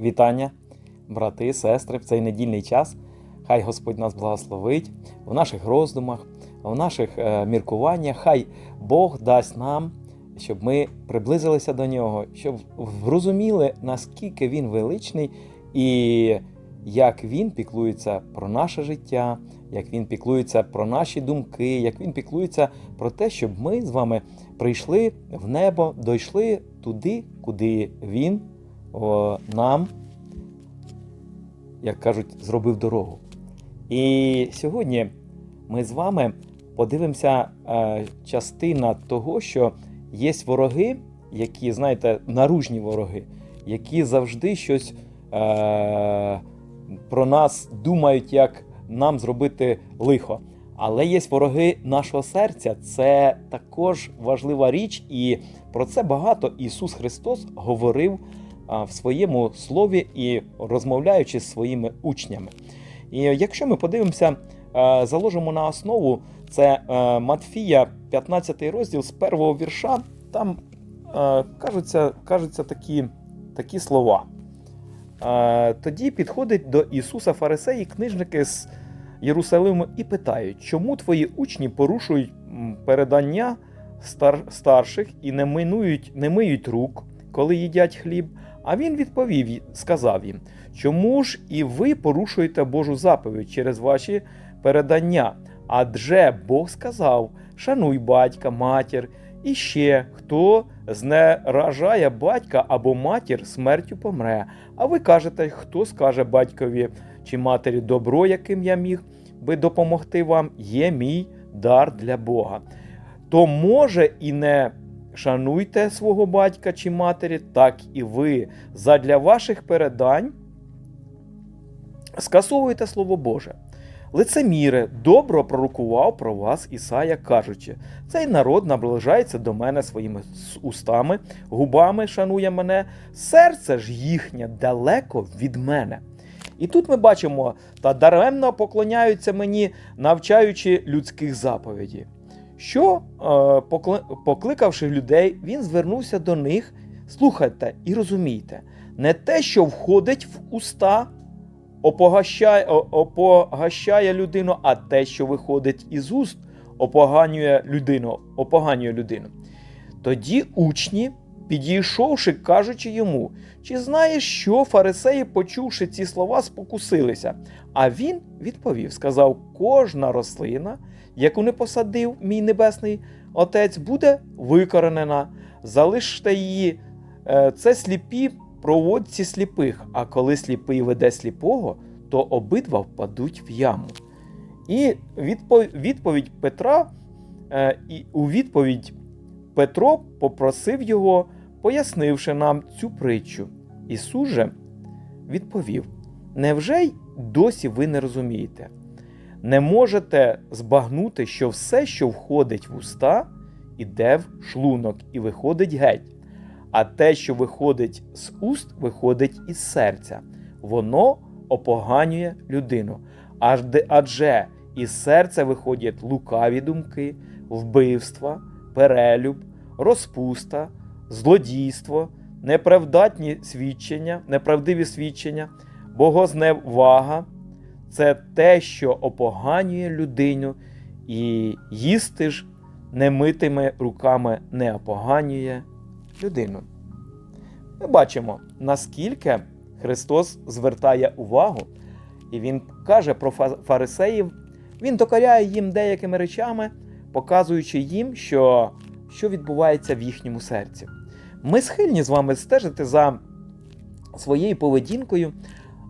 Вітання, брати, сестри, в цей недільний час. Хай Господь нас благословить в наших роздумах, в наших е, міркуваннях. Хай Бог дасть нам, щоб ми приблизилися до нього, щоб зрозуміли, наскільки Він величний і як Він піклується про наше життя, як Він піклується про наші думки, як Він піклується про те, щоб ми з вами прийшли в небо, дійшли туди, куди Він о, нам, як кажуть, зробив дорогу. І сьогодні ми з вами подивимося е, частина того, що є вороги, які, знаєте, наружні вороги, які завжди щось е, про нас думають, як нам зробити лихо. Але є вороги нашого серця, це також важлива річ, і про це багато Ісус Христос говорив в своєму слові і розмовляючи з своїми учнями. І якщо ми подивимося, е, заложимо на основу це е, Матфія, 15 розділ з першого вірша, там е, кажуться, кажуться такі, такі слова. Тоді підходить до Ісуса фарисеї, книжники з Єрусалиму і питають, чому твої учні порушують передання старших і не минують, не миють рук, коли їдять хліб. А він відповів, сказав їм: Чому ж і ви порушуєте Божу заповідь через ваші передання? Адже Бог сказав: шануй батька, матір, і ще хто знеражає батька або матір, смертю помре. А ви кажете, хто скаже батькові чи матері добро, яким я міг би допомогти вам, є мій дар для Бога. То може і не шануйте свого батька чи матері, так і ви задля ваших передань скасовуєте Слово Боже. Лицеміре добро пророкував про вас Ісая, кажучи: цей народ наближається до мене своїми устами, губами шанує мене, серце ж їхнє далеко від мене. І тут ми бачимо, та даремно поклоняються мені, навчаючи людських заповідей. Що, е, покликавши людей, він звернувся до них. Слухайте і розумійте, не те, що входить в уста, опогащає, опогащає людину, а те, що виходить із уст, опоганює людину, опоганює людину. Тоді учні, підійшовши, кажучи йому, чи знаєш, що фарисеї, почувши ці слова, спокусилися? А він відповів: сказав: кожна рослина, яку не посадив мій небесний отець, буде викоренена. Залиште її. Е, Це сліпі проводці сліпих. А коли сліпий веде сліпого, то обидва впадуть в яму. І відповідь Петра, е, і у відповідь Петро попросив його, пояснивши нам цю притчу. Ісус же відповів: Невже й досі ви не розумієте? Не можете збагнути, що все, що входить в уста, іде в шлунок і виходить геть, а те, що виходить з уст, виходить із серця. Воно опоганює людину. Адже із серця виходять лукаві думки, вбивства, перелюб, розпуста, злодійство, неправдатні свідчення, неправдиві свідчення, богозневага це те, що опоганює людину, і їсти ж немитими руками не опоганює людину. Ми бачимо, наскільки Христос звертає увагу, і Він каже про фарисеїв, Він докоряє їм деякими речами, показуючи їм, що, що відбувається в їхньому серці. Ми схильні з вами стежити за своєю поведінкою,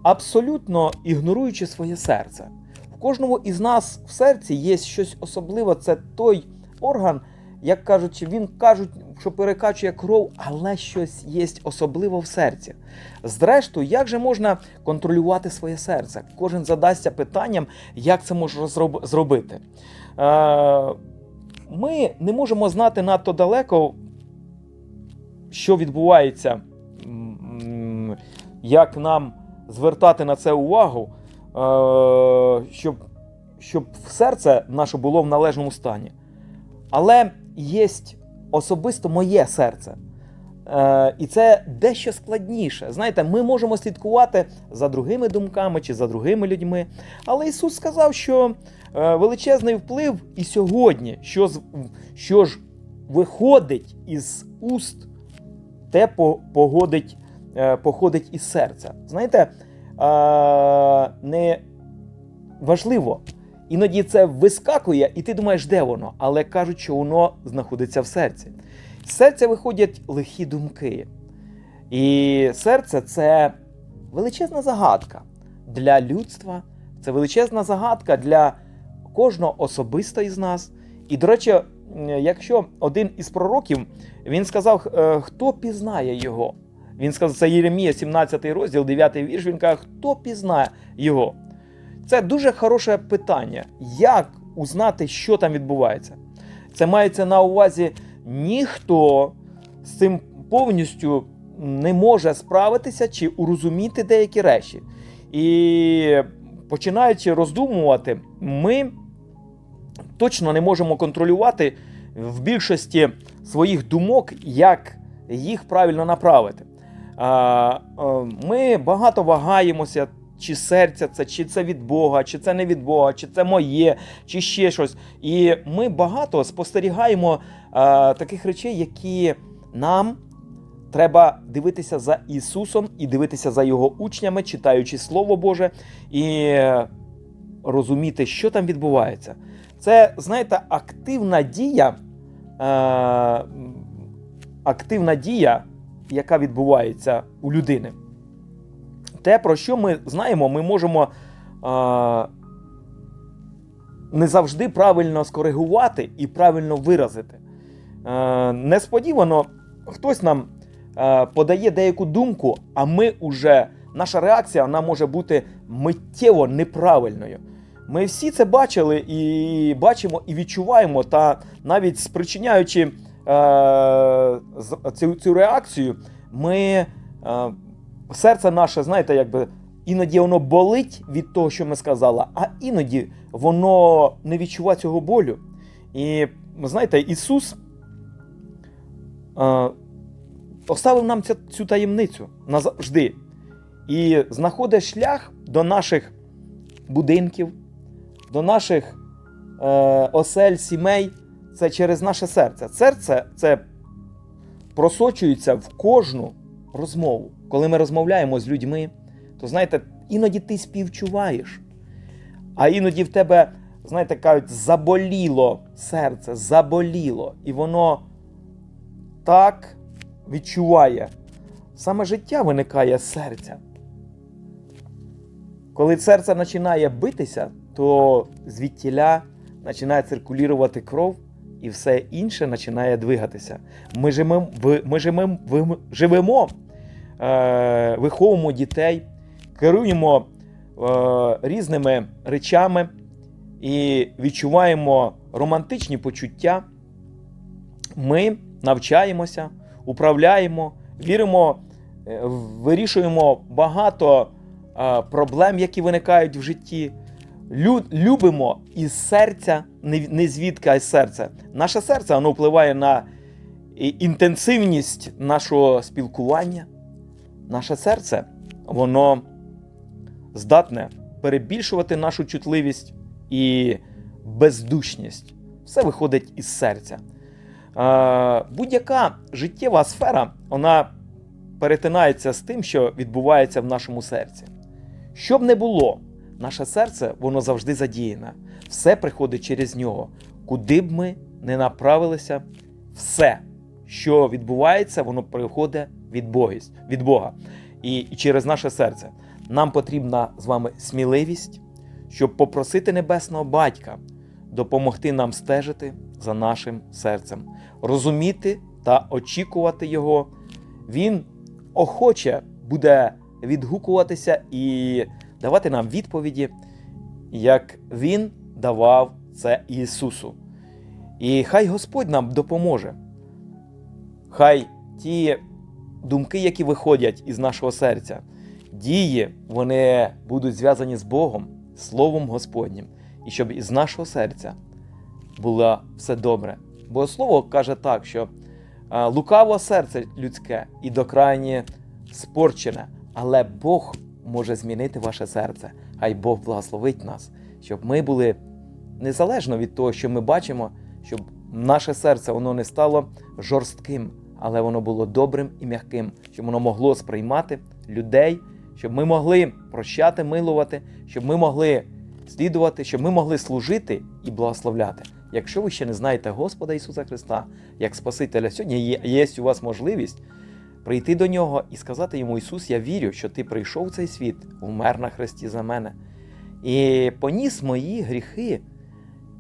абсолютно ігноруючи своє серце. В кожному із нас в серці є щось особливе, це той орган, як кажучи, він кажуть, що перекачує кров, але щось є особливо в серці. Зрештою, як же можна контролювати своє серце? Кожен задасться питанням, як це можна зробити. Е, ми не можемо знати надто далеко, що відбувається, як нам звертати на це увагу, е, щоб, щоб серце наше було в належному стані. Але є особисто моє серце. Е, і це дещо складніше. Знаєте, ми можемо слідкувати за другими думками чи за другими людьми. Але Ісус сказав, що величезний вплив і сьогодні, що, що ж виходить із уст, те по- погодить, е, походить із серця. Знаєте, е, не важливо. Іноді це вискакує, і ти думаєш, де воно, але кажуть, що воно знаходиться в серці. З серця виходять лихі думки. І серце це величезна загадка для людства, це величезна загадка для кожного особисто із нас. І, до речі, якщо один із пророків він сказав, е, хто пізнає його? Він сказав, це Єремія, 17 розділ, 9 вірш. Він каже, хто пізнає його? Це дуже хороше питання. Як узнати, що там відбувається? Це мається на увазі ніхто з цим повністю не може справитися чи урозуміти деякі речі. І починаючи роздумувати, ми точно не можемо контролювати в більшості своїх думок, як їх правильно направити. Е, Ми багато вагаємося, чи серця це, чи це від Бога, чи це не від Бога, чи це моє, чи ще щось. І ми багато спостерігаємо таких речей, які нам треба дивитися за Ісусом і дивитися за Його учнями, читаючи Слово Боже, і розуміти, що там відбувається. Це, знаєте, активна дія, е, активна дія, яка відбувається у людини. Те, про що ми знаємо, ми можемо е, не завжди правильно скоригувати і правильно виразити. Е, несподівано хтось нам е, подає деяку думку, а ми уже, наша реакція вона може бути миттєво неправильною. Ми всі це бачили і бачимо і відчуваємо, та навіть спричиняючи е, цю, цю реакцію, ми е, серце наше, знаєте, якби іноді воно болить від того, що ми сказали, а іноді воно не відчуває цього болю. І знаєте, Ісус е, оставив нам ця, цю таємницю назавжди. І знаходить шлях до наших будинків, до наших е, осель, сімей. Це через наше серце. Серце це просочується в кожну розмову. Коли ми розмовляємо з людьми, то знаєте, іноді ти співчуваєш, а іноді в тебе, знаєте, кажуть, заболіло серце, заболіло, і воно так відчуває. Саме життя виникає з серця. Коли серце починає битися, то звідтіля починає циркулювати кров, і все інше починає двигатися. Ми живемо, ми живемо, живемо е, виховуємо дітей, керуємо е, різними речами і відчуваємо романтичні почуття. Ми навчаємося, управляємо, віримо, е, вирішуємо багато е, проблем, які виникають в житті. Лю- любимо із серця, не, не звідки, а із серця. Наше серце воно впливає на інтенсивність нашого спілкування. Наше серце, воно здатне перебільшувати нашу чутливість і бездушність. Все виходить із серця. Будь-яка життєва сфера вона перетинається з тим, що відбувається в нашому серці. Що б не було, наше серце воно завжди задіяне. Все приходить через нього. Куди б ми не направилися, все, що відбувається, воно приходить від Бога. Від Бога. І, через наше серце. Нам потрібна з вами сміливість, щоб попросити Небесного Батька допомогти нам стежити за нашим серцем, розуміти та очікувати Його. Він охоче буде відгукуватися і давати нам відповіді, як Він давав це Ісусу. І хай Господь нам допоможе. Хай ті думки, які виходять із нашого серця, дії, вони будуть зв'язані з Богом, Словом Господнім, і щоб із нашого серця було все добре. Бо Слово каже так, що лукаво серце людське і до крайні спорчене, але Бог може змінити ваше серце. Хай Бог благословить нас, щоб ми були незалежно від того, що ми бачимо, щоб наше серце воно не стало жорстким, але воно було добрим і м'яким, щоб воно могло сприймати людей, щоб ми могли прощати, милувати, щоб ми могли слідувати, щоб ми могли служити і благословляти. Якщо ви ще не знаєте Господа Ісуса Христа як Спасителя, сьогодні є, є у вас можливість прийти до Нього і сказати йому: Ісус, я вірю, що Ти прийшов в цей світ, умер на хресті за мене, і поніс мої гріхи.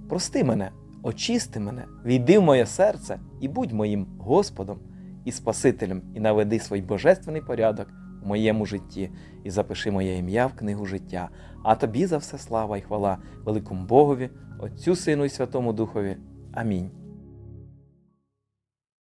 Прости мене, очисти мене, війди в моє серце і будь моїм Господом і Спасителем, і наведи свій божественний порядок в моєму житті, і запиши моє ім'я в книгу життя. А тобі за все слава і хвала великому Богові, Отцю Сину і Святому Духові. Амінь.